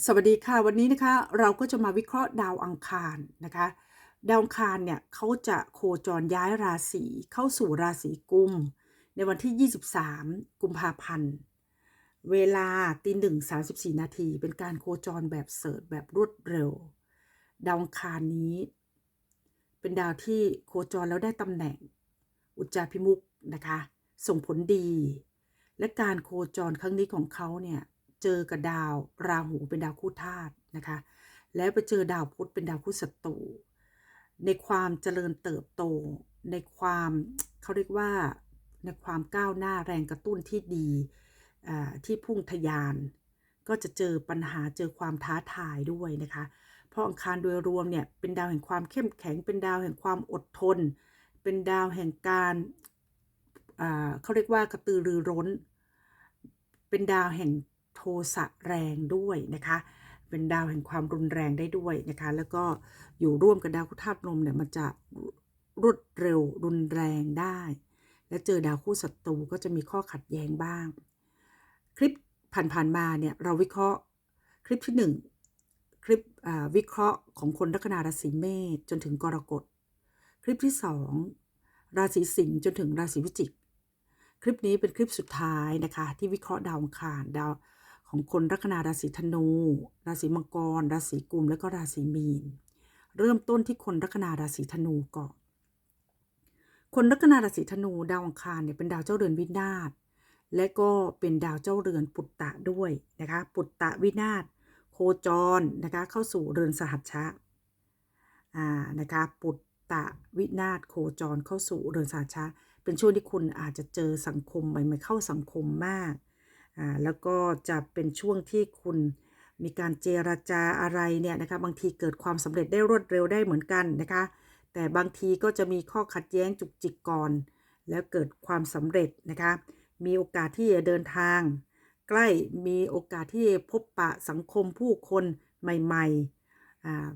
สวัสดีค่ะวันนี้นะคะเราก็จะมาวิเคราะห์ดาวอังคารนะคะ ดาวอังคารเนี่ยเขาจะโคจรย้ายราศีเข้าสู่ราศีกุม ในวันที่ 23 กุมภาพันธ์ เวลาตีหนึ่งสานาที เป็นการโคจรแบบเสิร์ชแบบรวดเร็ว ดาวอังคารนี้ เป็นดาวที่โคจรแล้วได้ตำแหน่ง อุจจาพิมุกนะคะ ส่งผลดี และการโคจรครั้งนี้ของเขาเนี่ย เจอกับดาวราหูเป็นดาวคู่ธาตุนะคะ แล้วไปเจอดาวพุธเป็นดาวคู่ศัตรูในความเจริญเติบโต ในความเขาเรียกว่าในความก้าวหน้าแรงกระตุ้นที่ดีที่พุ่งทยาน ก็จะเจอปัญหาเจอความท้าทายด้วยนะคะ เพราะอังคารโดยรวมเนี่ยเป็นดาวแห่งความเข้มแข็ง เป็นดาวแห่งความอดทน เป็นดาวแห่งการเขาเรียกว่ากระตือรือร้น เป็นดาวแห่ง โทสะแรงด้วยนะคะเป็นดาวแห่งความรุนแรงได้ด้วยนะคะ แล้วก็อยู่ร่วมกับดาวคุธาตุลมเนี่ยมันจะรวดเร็วรุนแรงได้ และเจอดาวคู่ศัตรูก็จะมีข้อขัดแย้งบ้าง คลิปผ่านๆมาเนี่ยเราวิเคราะห์คลิปที่ 1 คลิปวิเคราะห์ของคนลัคนาราศีเมษจนถึงกรกฎ คลิปที่ 2 ราศีสิงห์จนถึงราศีพิจิก คลิปนี้เป็นคลิปสุดท้ายนะคะ ที่วิเคราะห์ดาวอังคารดาว ของคนลัคนาราศีธนู ราศีมังกร ราศีกุม และก็ราศีมีน เริ่มต้นที่คนลัคนาราศีธนูก่อน คนลัคนาราศีธนู ดาวอังคารเนี่ยเป็นดาวเจ้าเรือนวินาศ และก็เป็นดาวเจ้าเรือนปุตตะด้วยนะคะ ปุตตะวินาศโคจรนะคะเข้าสู่เรือนสหัชชะอ่านะคะปุตตะวินาศโคจรเข้าสู่เรือนสหัชชะเป็นช่วงที่คุณอาจจะเจอสังคมใหม่ๆเข้าสังคมมาก อ่าแล้วก็จะเป็นช่วงที่คุณมีการเจรจาอะไรเนี่ยนะคะบางทีเกิดความสำเร็จได้รวดเร็วได้เหมือนกันนะคะ แต่บางทีก็จะมีข้อขัดแย้งจุกจิกก่อน แล้วเกิดความสำเร็จนะคะ มีโอกาสที่จะเดินทาง ใกล้มีโอกาสที่พบปะสังคมผู้คนใหม่ๆอ่า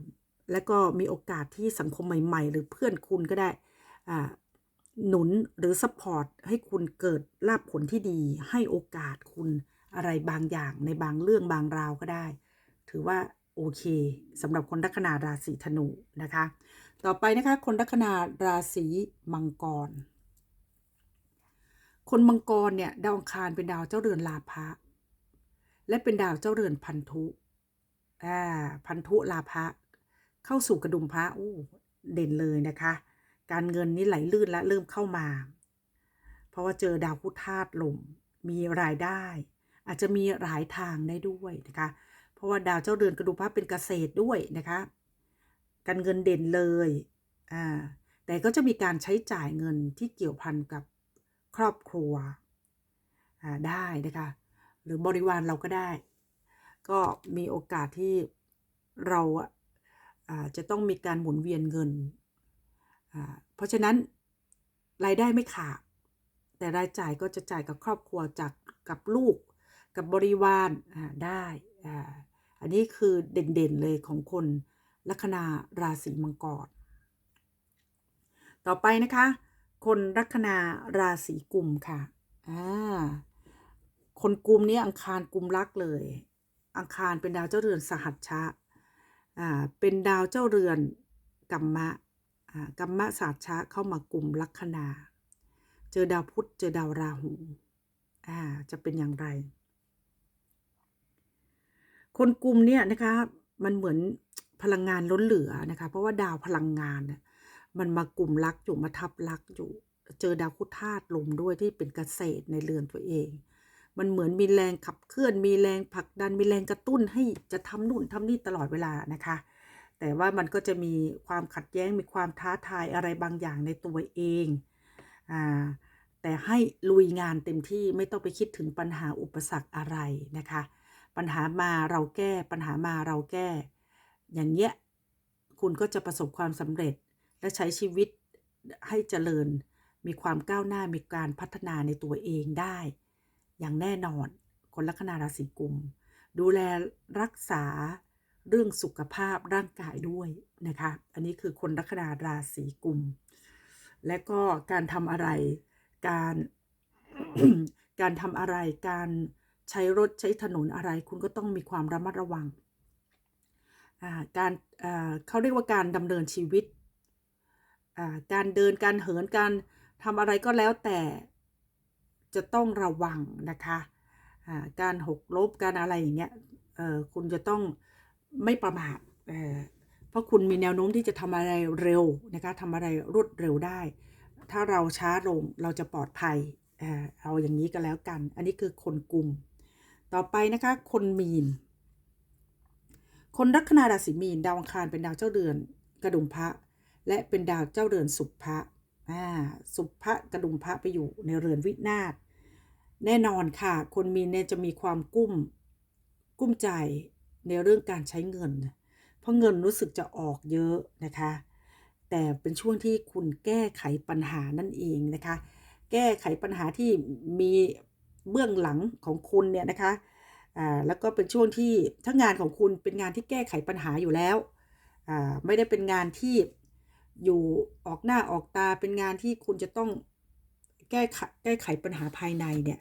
แล้วก็มีโอกาสที่สังคมใหม่ ๆ หรือเพื่อนคุณก็ได้อ่า หนุนหรือซัพพอร์ตให้คุณเกิดลาภผลที่ดี ให้โอกาสคุณอะไรบางอย่างในบางเรื่องบางราวก็ได้ ถือว่าโอเคสำหรับคนลัคนาราศีธนูนะคะ ต่อไปนะคะ คนลัคนาราศีมังกร คนมังกรเนี่ยดาวอังคารเป็นดาวเจ้าเรือนลาภะและเป็นดาวเจ้าเรือนพันธุอ่าพันธุลาภะเข้าสู่กระดุมพระอู้เด่นเลยนะคะ การเงินนี้ไหลลื่นและเริ่มเข้ามา เพราะว่าเจอดาวพุธาตุลมมีรายได้ อาจจะมีหลายทางได้ด้วยนะคะ เพราะว่าดาวเจ้าเดือนกระดูกพระเป็นเกษตรด้วยนะคะ การเงินเด่นเลยอ่าแต่ก็จะมีการใช้จ่ายเงินที่เกี่ยวพันกับครอบครัวอ่าได้นะคะ หรือบริวารเราก็ได้ ก็มีโอกาสที่เราอ่าจะต้องมีการหมุนเวียนเงิน เพราะฉะนั้นรายได้ไม่ขาดแต่รายจ่ายก็จะจ่ายกับครอบครัวจากกับลูก กับบริวารได้อันนี้คือเด่นๆเลยของคนลัคนาราศีมังกร ต่อไปนะคะ คนลัคนาราศีกุมค่ะคนกุมนี้อังคารกุมรักเลย อังคารเป็นดาวเจ้าเรือนสหัชชะเป็นดาวเจ้าเรือนกัมมะ กัมมะศาสตร์ชะเข้ามากลุ่มลัคนา เจอดาวพุธเจอดาวราหูอ่าจะเป็นอย่างไร คนกลุ่มเนี่ยนะคะมันเหมือนพลังงานล้นเหลือนะคะเพราะว่าดาวพลังงานเนี่ยมันมากลุ่มลักอยู่มาทับลักอยู่ เจอดาวคุธาตุลมด้วยที่เป็นเกษตรในเรือนตัวเอง มันเหมือนมีแรงขับเคลื่อน มีแรงผลักดันมีแรงกระตุ้นให้จะทำนู่นทำนี่ตลอดเวลานะคะ แต่ว่ามันก็จะมีความขัดแย้งมีความท้าทายอะไรบางอย่างในตัวเองอ่าแต่ให้ลุยงานเต็มที่ไม่ต้องไปคิดถึงปัญหาอุปสรรคอะไรนะคะ ปัญหามาเราแก้ปัญหามาเราแก้ อย่างเงี้ยคุณก็จะประสบความสำเร็จและใช้ชีวิตให้เจริญ มีความก้าวหน้ามีการพัฒนาในตัวเองได้ อย่างแน่นอนคนลัคนาราศีกุม ดูแลรักษา เรื่องสุขภาพร่างกายด้วยนะคะ อันนี้คือคนลัคนาราศีกุม และก็การทำอะไร การการทำอะไรการใช้รถใช้ถนนอะไร คุณก็ต้องมีความระมัดระวัง การเขาเรียกว่าการดำเนินชีวิต การเดินการเหินการทำอะไรก็แล้วแต่จะต้องระวังนะคะ การหกล้มการอะไรอย่างเงี้ยคุณจะต้อง ไม่ประมาทเเพราะคุณมีแนวโน้มที่จะทำอะไรเร็วนะคะทำอะไรรวดเร็วได้ ถ้าเราช้าลงเราจะปลอดภัยเอเอาอย่างนี้ก็แล้วกัน อันนี้คือคนกลุ่ม ต่อไปนะคะ คนมีน คนลัคนาราศีมีน ดาวอังคารเป็นดาวเจ้าเดือนกระดุมพระ และเป็นดาวเจ้าเดือนสุภะสุภะกระดุมพระไปอยู่ในเรือนวินาศแน่นอนค่ะ คนมีนเนี่ยจะมีความกุ้ม กุ้มใจ ในเรื่องการใช้เงิน เพราะเงินรู้สึกจะออกเยอะนะคะ แต่เป็นช่วงที่คุณแก้ไขปัญหานั่นเองนะคะ แก้ไขปัญหาที่มีเบื้องหลังของคุณเนี่ยนะคะอ่าแล้วก็เป็นช่วงที่ถ้างานของคุณเป็นงานที่แก้ไขปัญหาอยู่แล้วอ่าไม่ได้เป็นงานที่อยู่ออกหน้าออกตาเป็นงานที่คุณจะต้องแก้ไขแก้ไขปัญหาภายในเนี่ย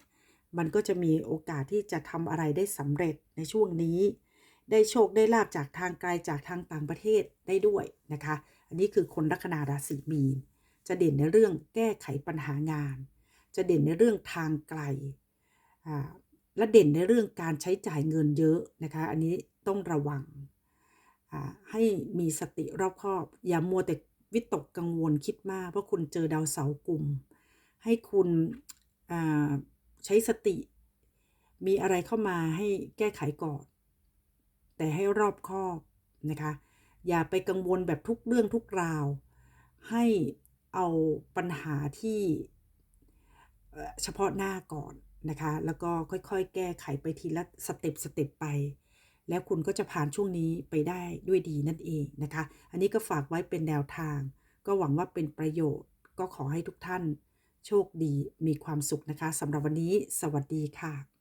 มันก็จะมีโอกาสที่จะทำอะไรได้สำเร็จในช่วงนี้ ได้โชคได้ลาบจากทางไกลจากทางต่างประเทศได้ด้วยนะคะ อันนี้คือคนลัคนาราศีมีน จะเด่นในเรื่องแก้ไขปัญหางาน จะเด่นในเรื่องทางไกลและเด่นในเรื่องการใช้จ่ายเงินเยอะนะคะ อันนี้ต้องระวังให้มีสติรอบคอบ อย่ามัวแต่วิตกกังวลคิดมาก เพราะคุณเจอดาวเสาร์กลุ่ม ให้คุณใช้สติ มีอะไรเข้ามาให้แก้ไขก่อน แต่ให้รอบคอบนะคะ อย่าไปกังวลแบบทุกเรื่องทุกราว ให้เอาปัญหาที่เอ่อเฉพาะหน้าก่อนนะคะ แล้วก็ค่อยๆ แก้ไขไปทีละสเต็ปสเต็ปไป แล้วคุณก็จะผ่านช่วงนี้ไปได้ด้วยดีนั่นเองนะคะ อันนี้ก็ฝากไว้เป็นแนวทาง ก็หวังว่าเป็นประโยชน์ ก็ขอให้ทุกท่าน โชคดีมีความสุขนะคะสำหรับวันนี้ สวัสดีค่ะ